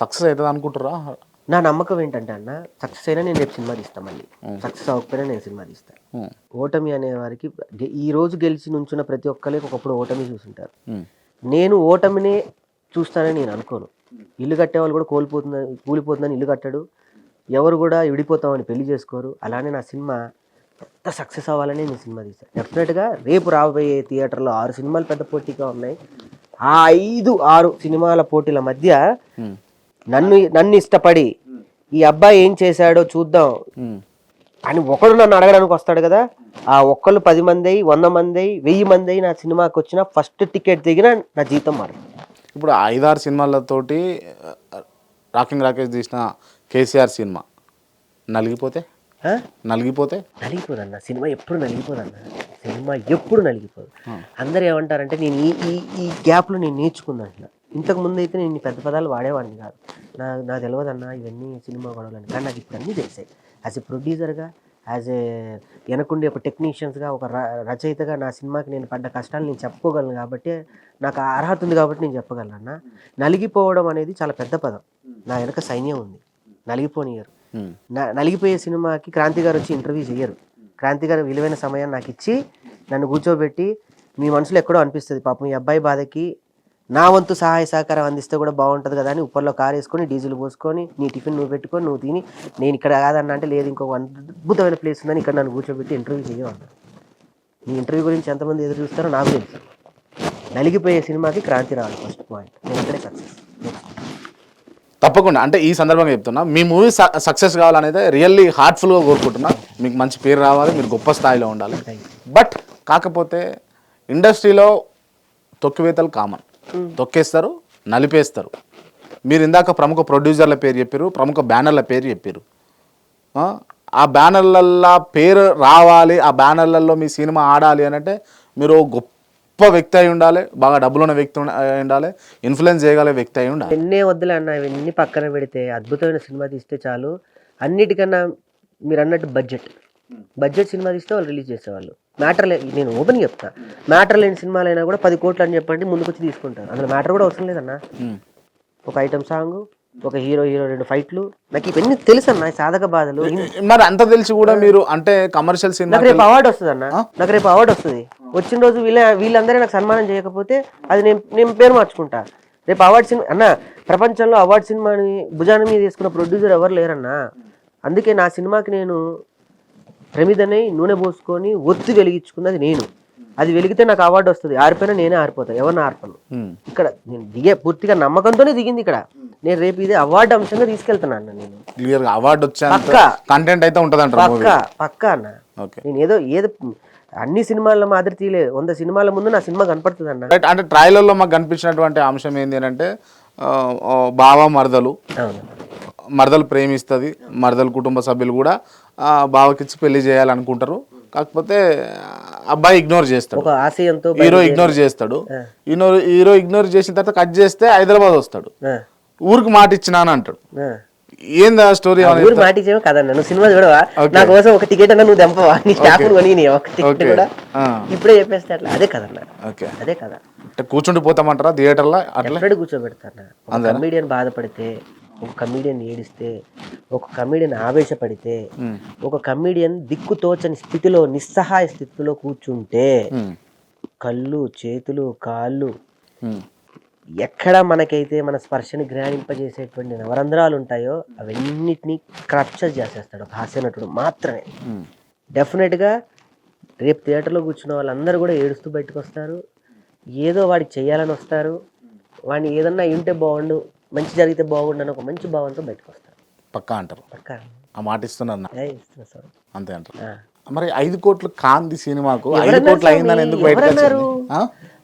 Success అవుతుంది అనుకుంటారా నా నమ్మకం ఏంటంటే అన్న సక్సెస్ అయినా నేను రేపు సినిమా తీస్తాను మళ్ళీ. సక్సెస్ అవ్వకపోయినా నేను సినిమా తీస్తాను ఓటమి అనే వారికి ఈ రోజు గెలిచి నుంచున్న ప్రతి ఒక్కరికి ఒకప్పుడు ఓటమి చూసుంటారు. నేను ఓటమినే చూస్తానని నేను అనుకోను. ఇల్లు కట్టేవాళ్ళు కూడా కోల్పోతుందని కూలిపోతుందని ఇల్లు కట్టాడు. ఎవరు కూడా విడిపోతామని పెళ్ళి చేసుకోరు. అలానే నా సినిమా పెద్ద సక్సెస్ అవ్వాలని నేను సినిమా తీస్తాను డెఫినెట్గా రేపు రాబోయే థియేటర్లో ఆరు సినిమాలు పెద్ద పోటీగా ఉన్నాయి. ఆ ఐదు ఆరు సినిమాల పోటీల మధ్య నన్ను నన్ను ఇష్టపడి ఈ అబ్బాయి ఏం చేశాడో చూద్దాం. అని ఒకడు నన్ను అడగడానికి వస్తాడు కదా. ఆ ఒక్కళ్ళు పది మంది అయి వంద మంది అయి వెయ్యి మంది అయి నా సినిమాకి వచ్చిన ఫస్ట్ టికెట్ దిగిన నా జీతం మారింది. ఇప్పుడు ఐదారు సినిమాలతోటి రాకింగ్ రాకేష్ తీసిన కేసీఆర్ సినిమా నలిగిపోతే? నలిగిపోతే? నలిగిపోదన్న. సినిమా ఎప్పుడు నలిగిపోదన్న. సినిమా ఎప్పుడు నలిగిపోదు. అందరు ఏమంటారంటే నేను ఈ ఈ ఈ గ్యాప్లో నేను నేర్చుకున్నాను అంటున్నా ఇంతకు ముందు అయితే నేను పెద్ద పదాలు వాడేవాడిని కాదు. నా నాకు తెలియదన్న ఇవన్నీ సినిమా గొడవలని. కానీ నాకు ఇప్పుడు అన్నీ తెలిసాయి. యాజ్ ఎ ప్రొడ్యూసర్గా యాజ్ ఏ వెనకుండి ఒక టెక్నీషియన్స్గా ఒక ర- రచయితగా నా సినిమాకి నేను పడ్డ కష్టాలు నేను చెప్పుకోగలను కాబట్టి నాకు అర్హత ఉంది కాబట్టి నేను చెప్పగలను అన్న నలిగిపోవడం అనేది చాలా పెద్ద పదం. నా వెనక సైన్యం ఉంది. నలిగిపోనియరు నలిగిపోయే సినిమాకి క్రాంతి గారు వచ్చి ఇంటర్వ్యూ చేయరు క్రాంతి గారు విలువైన సమయాన్ని నాకు ఇచ్చి నన్ను కూర్చోబెట్టి మీ మనసులో ఎక్కడో అనిపిస్తుంది. పాపం ఈ అబ్బాయి బాధకి నా వంతు సహాయ సహకారం అందిస్తే కూడా బాగుంటుంది కదా అని ఉప్పర్లో కారు వేసుకొని డీజిల్ పోసుకొని నీ టిఫిన్ నువ్వు పెట్టుకొని నువ్వు తిని నేను ఇక్కడ కాదన్నా అంటే లేదు ఇంకో అద్భుతమైన ప్లేస్ ఉందని ఇక్కడ నన్ను కూర్చోబెట్టి ఇంటర్వ్యూ చేయమన్నా నీ ఇంటర్వ్యూ గురించి ఎంతమంది ఎదురు చూస్తారో నాకు తెలుసు. నలిగిపోయే సినిమాకి క్రాంతి రావాలి ఫస్ట్ పాయింట్ నేను ఇక్కడే సక్సెస్ తప్పకుండా. అంటే ఈ సందర్భంగా చెప్తున్నా మీ మూవీ సక్సెస్ కావాలనేది రియల్లీ హార్ట్ఫుల్గా కోరుకుంటున్నా. మీకు మంచి పేరు రావాలి మీరు గొప్ప స్థాయిలో ఉండాలి. బట్ కాకపోతే ఇండస్ట్రీలో తొక్కివేతలు కామన్ తొక్కేస్తారు నలిపేస్తారు. మీరు ఇందాక ప్రముఖ ప్రొడ్యూసర్ల పేరు చెప్పారు ప్రముఖ బ్యానర్ల పేరు చెప్పారు. ఆ, బ్యానర్లల్లో పేరు రావాలి ఆ బ్యానర్లలో మీ సినిమా ఆడాలి అని అంటే మీరు గొప్ప వ్యక్తి అయి ఉండాలి బాగా డబ్బులున్న వ్యక్తి ఉండాలి ఇన్ఫ్లుయెన్స్ చేయగల వ్యక్తి అయి ఉండాలి. ఎన్నే వద్దులే అన్న ఇవన్నీ పక్కన పెడితే అద్భుతమైన సినిమా తీస్తే చాలు. అన్నిటికన్నా మీరు అన్నట్టు బడ్జెట్. బడ్జెట్ సినిమా తీస్తే వాళ్ళు రిలీజ్ చేసేవాళ్ళు. మ్యాటర్ లే నేను ఓపెన్ చెప్తా. మ్యాటర్ లేని సినిమాలైనా కూడా పది కోట్లు అని చెప్పండి ముందుకొచ్చి తీసుకుంటారు. అందులో మ్యాటర్ కూడా అవసరం లేదన్న. ఒక ఐటమ్ సాంగ్ ఒక హీరో హీరో రెండు ఫైట్లు. నాకు ఇవన్నీ తెలుసు అన్న సాధక బాధలు. మరి అంత తెలిసి కూడా మీరు అంటే కమర్షియల్ సినిమా నాకు రేపు అవార్డు వస్తుంది అన్న నాకు రేపు అవార్డు వస్తుంది. వచ్చిన రోజు వీళ్ళ వీళ్ళందరూ నాకు సన్మానం చేయకపోతే అది నేను నేను పేరు మార్చుకుంటా. రేపు అవార్డు సినిమా అన్న ప్రపంచంలో అవార్డు సినిమాని భుజాన మీద తీసుకున్న ప్రొడ్యూసర్ ఎవరు లేరన్నా. అందుకే నా సినిమాకి నేను ప్రమిదనై నూనె పోసుకొని ఒత్తి వెలిగించుకున్నది నేను. అది వెలిగితే నాకు అవార్డు వస్తుంది. ఆరిపోయినా నేనే ఆరిపోతా ఎవరిని ఆర్పను. ఇక్కడ నేను దిగే పూర్తిగా నమ్మకంతోనే దిగింది ఇక్కడ. నేను రేపు ఇది అవార్డు అంశంగా తీసుకెళ్తున్నాను అన్న నేను. Clear award. కంటెంట్ అయితే ఉంటుంది అంటారు మూవీ పక్కా పక్కా అన్న. నేను ఏదో ఏదో అన్ని సినిమాల మాదిరి తీయలేదు వంద సినిమాల ముందు నా సినిమా కనపడుతుంది అన్న. అంటే ట్రైలర్లో మాకు కనిపించినటువంటి అంశం ఏంటి అంటే బావ మరదలు. మరదలు ప్రేమిస్తుంది మరదలు కుటుంబ సభ్యులు కూడా ఆ, బావకిచ్చి పెళ్ళి చేయాలనుకుంటారు. కాకపోతే అబ్బాయి ఇగ్నోర్ చేస్తాడు. హీరో ఇగ్నోర్ చేస్తాడు. హీరో హీరో ఇగ్నోర్ చేసిన తర్వాత కట్ చేస్తే హైదరాబాద్ వస్తాడు. ఊరికి మాట ఇచ్చినాను అంటాడు. ఆ. ఏందా స్టోరీ ఊరు కదన్న నువ్వు సినిమా చూడవా? నా కోసం ఒక టికెట్ అన్న నువ్వు దెంపవా నీ స్టాఫ్ కొని నీ ఒక టికెట్. కూడా. ఇప్పుడే చెప్పేస్తే అట్లా. అదే కదన్న ఓకే అదే కదా కూర్చుండి పోతామంటారా? థియేటర్లో అట్లా? కూర్చోబెడతాను బాధపడితే ఒక కమీడియన్ ఏడిస్తే ఒక కమీడియన్ ఆవేశపడితే ఒక కమీడియన్ దిక్కు తోచని స్థితిలో నిస్సహాయ స్థితిలో కూర్చుంటే కళ్ళు చేతులు కాళ్ళు ఎక్కడ మనకైతే మన స్పర్శని గ్రహింపజేసేటువంటి నవరంధ్రాలు ఉంటాయో అవన్నిటినీ క్రప్చర్ చేసేస్తాడు ఒక హాస్యనటుడు మాత్రమే. డెఫినెట్గా రేపు థియేటర్లో కూర్చున్న వాళ్ళందరూ కూడా ఏడుస్తూ బయటకు వస్తారు ఏదో వాడికి చేయాలని వస్తారు. వాడిని ఏదన్నా ఉంటే బాగుండు మంచి జరిగితే బాగుండు అని ఒక మంచి భావంతో బయటకు వస్తారు. పక్కా అంటారు. పక్క. ఆ మాట ఇస్తున్నారు నా. ఇస్తున్నా సార్ అంతే అంటారు. ఆ. మరి ఐదు కోట్లు కాంది సినిమాకు ఐదు ఎవరన్నారు కోట్లు అయిందని స్వామి? ఎందుకు బయటకు ఎవరన్నారు?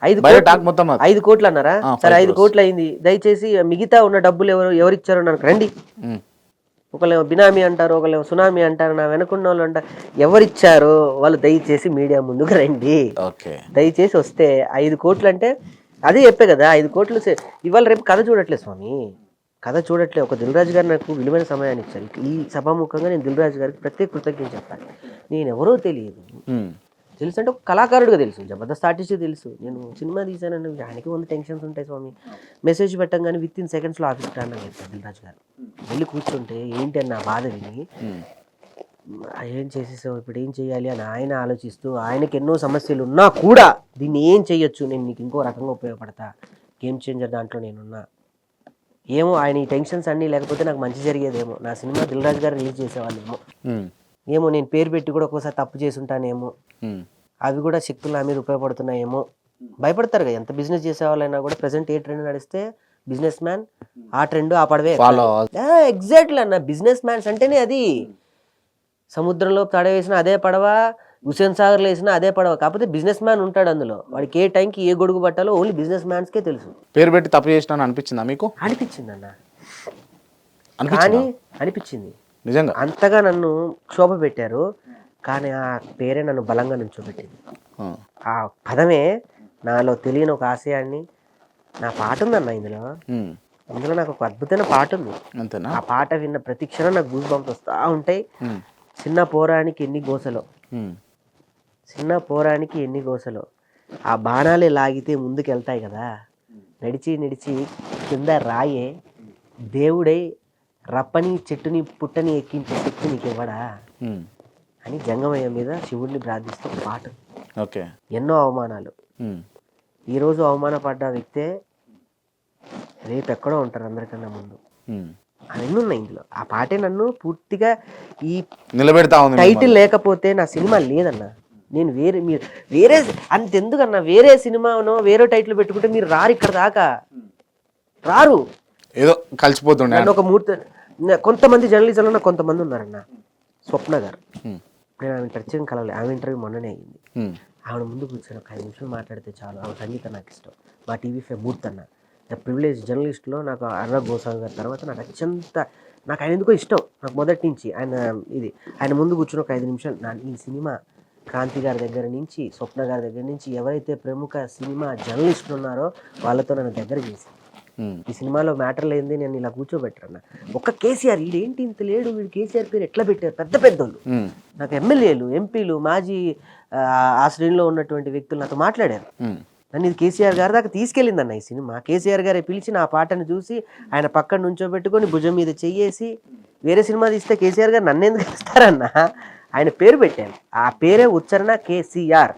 ఐదు బయట కోట్లు- టాక్ మొత్తం అది. ఐదు కోట్లు అన్నారా? ఆ, సరే five ఐదు కోట్లు అయింది. దయచేసి మిగతా ఉన్న డబ్బులు ఎవరు ఎవరు ఇచ్చారో నాకు రండి. ఉమ్, ఒకళ్ళేమో బినామీ అంటారు ఒకళ్ళేమో సునామీ అంటారు నా వెనకున్న వాళ్ళు అంటారు ఎవరిచ్చారో వాళ్ళు దయచేసి మీడియా ముందుకు రండి. ఓకే. దయచేసి వస్తే ఐదు కోట్లు అంటే అదే చెప్పే కదా ఐదు కోట్లు ఇవాళ రేపు కథ చూడట్లేదు స్వామి. కథ చూడట్లే. ఒక దిల్రాజు గారు నాకు విలువైన సమయాన్ని ఇచ్చారు. ఈ సభాముఖంగా నేను దిల్రాజు గారికి ప్రత్యేక కృతజ్ఞత చెప్పాలి. నేను ఎవరో తెలియదు. తెలుసు అంటే ఒక కళాకారుడిగా తెలుసు. జబర్దస్త్ ఆర్టిస్ట్ తెలుసు. నేను సినిమా తీశానని ఆయనకి వంద టెన్షన్స్ ఉంటాయి స్వామి. మెసేజ్ పెట్టంగానే విత్ ఇన్ సెకండ్స్లో ఆఫీస్కి రాను చెప్తాను దిల్రాజు గారు. వెళ్ళి కూర్చుంటే ఏంటి అని నా బాధ విని. ఏం చేసేసావు? ఇప్పుడు ఏం చేయాలి? అని ఆయన ఆలోచిస్తూ ఆయనకి ఎన్నో సమస్యలు ఉన్నా కూడా దీన్ని ఏం చేయొచ్చు? నేను నీకు ఇంకో రకంగా ఉపయోగపడతా. గేమ్ చేంజర్ దాంట్లో నేనున్నా. ఏమో ఆయన ఈ టెన్షన్స్ అన్నీ లేకపోతే నాకు మంచి జరిగేదేమో. నా సినిమా దిల్రాజు గారు రిలీజ్ చేసేవాళ్ళేమో. ఏమో నేను పేరు పెట్టి కూడా ఒక్కోసారి తప్పు చేసి ఉంటానేమో. అవి కూడా శక్తులు నా మీద ఉపయోగపడుతున్నాయేమో. భయపడతారు కదా ఎంత బిజినెస్ చేసే వాళ్ళైనా కూడా ప్రజెంట్ ఏ ట్రెండ్ నడిస్తే బిజినెస్ మ్యాన్ ఆ ట్రెండ్ ఆ పడవే ఎగ్జాక్ట్లీ అన్న. బిజినెస్ మ్యాన్స్ అంటేనే అది. సముద్రంలో తడ వేసినా అదే పడవ హుసేన్ సాగర్లో వేసినా అదే పడవ. కాకపోతే బిజినెస్ మ్యాన్ ఉంటాడు అందులో. వాడికి ఏ టైంకి ఏ గొడుగు పట్టాలో ఓన్లీ బిజినెస్ మ్యాన్స్కే తెలుసు. పేరు పెట్టి తప్పు చేసినా అనిపించిందా మీకు? అనిపించింది? అన్న కానీ అనిపించింది. నిజంగా? అంతగా నన్ను క్షోభ పెట్టారు. కానీ ఆ పేరే నన్ను బలంగా నుంచోబెట్టింది ఆ. పదమే నాలో తెలియని ఒక ఆశయాన్ని నా పాట ఉందన్న ఇందులో. ఇందులో నాకు ఒక అద్భుతమైన పాట ఉంది. ఆ పాట విన్న ప్రతి క్షణం నాకు గూస్ బంప్స్ వస్తూ ఉంటాయి. చిన్న పోరానికి ఎన్ని గోసలో. చిన్న పోరానికి ఎన్ని గోసలో ఆ బాణాలే లాగితే ముందుకు వెళ్తాయి కదా నడిచి నడిచి కింద రాయే దేవుడై రప్పని చెట్టుని పుట్టని ఎక్కించే శక్తి నీకు ఇవ్వడా. అని జంగమయ్య మీద శివుడిని ప్రార్థిస్తూ పాట ఓకే ఎన్నో అవమానాలు. ఈరోజు అవమానపడ్డ వ్యక్తే రేపు ఎక్కడో ఉంటారు అందరికన్నా ముందు. అవన్నీ ఉన్నాయి ఇందులో. ఆ పాటే నన్ను పూర్తిగా ఈ నిలబెడతా ఉంది టైటిల్ లేకపోతే నా సినిమా లేదన్న. నేను వేరే మీరు వేరే అంతెందుకన్నా వేరే సినిమానో వేరే టైటిల్ పెట్టుకుంటే మీరు రారు ఇక్కడ దాకా. రారు. ఏదో కలిసిపోతుండే. ఒక మూర్తి కొంతమంది జర్నలిజంలో నాకు కొంతమంది ఉన్నారన్న. స్వప్న గారు. నేను ఆమె పరిచయం కలవలే ఆమె ఇంటర్వ్యూ మొన్ననే అయింది. ఉమ్. ఆవిడ ముందు కూర్చొని ఒక ఐదు నిమిషాలు మాట్లాడితే చాలు. ఆవిడ సంగీతం నాకు ఇష్టం. మా టీవీ ఫైవ్ మూర్తి అన్న ద ప్రివిలేజ్ జర్నలిస్ట్లో నాకు అర్ర గోస్వామి గారి తర్వాత నాకు అత్యంత నాకు ఆయన ఎందుకో ఇష్టం నాకు మొదటి నుంచి ఆయన ఇది ఆయన ముందు కూర్చొని ఒక ఐదు నిమిషాలు నా ఈ సినిమా క్రాంతి గారి దగ్గర నుంచి స్వప్న గారి దగ్గర నుంచి ఎవరైతే ప్రముఖ సినిమా జర్నలిస్టులు ఉన్నారో వాళ్ళతో నన్ను దగ్గర చేసి. ఈ సినిమాలో మ్యాటర్ లేనిది నేను ఇలా కూర్చోబెట్టరన్న ఒక్క కేసీఆర్ వీడేంటి ఇంత లేడు వీడు కేసీఆర్ పేరు ఎట్లా పెట్టారు పెద్ద పెద్దోళ్ళు. నాకు ఎమ్మెల్యేలు ఎంపీలు మాజీ ఆ, శ్రేణిలో ఉన్నటువంటి వ్యక్తులు నాతో మాట్లాడారు. నన్ను ఇది కేసీఆర్ గారి దాకా తీసుకెళ్ళిందన్న ఈ సినిమా. కేసీఆర్ గారే పిలిచి నా పాటను చూసి ఆయన పక్కన నుంచోబెట్టుకొని భుజం మీద చెయ్యేసి వేరే సినిమా తీస్తే కేసీఆర్ గారు నన్ను ఎందుకు ఇస్తారన్న ఆయన పేరు పెట్టాను ఆ పేరే ఉచ్చరణ కేసీఆర్.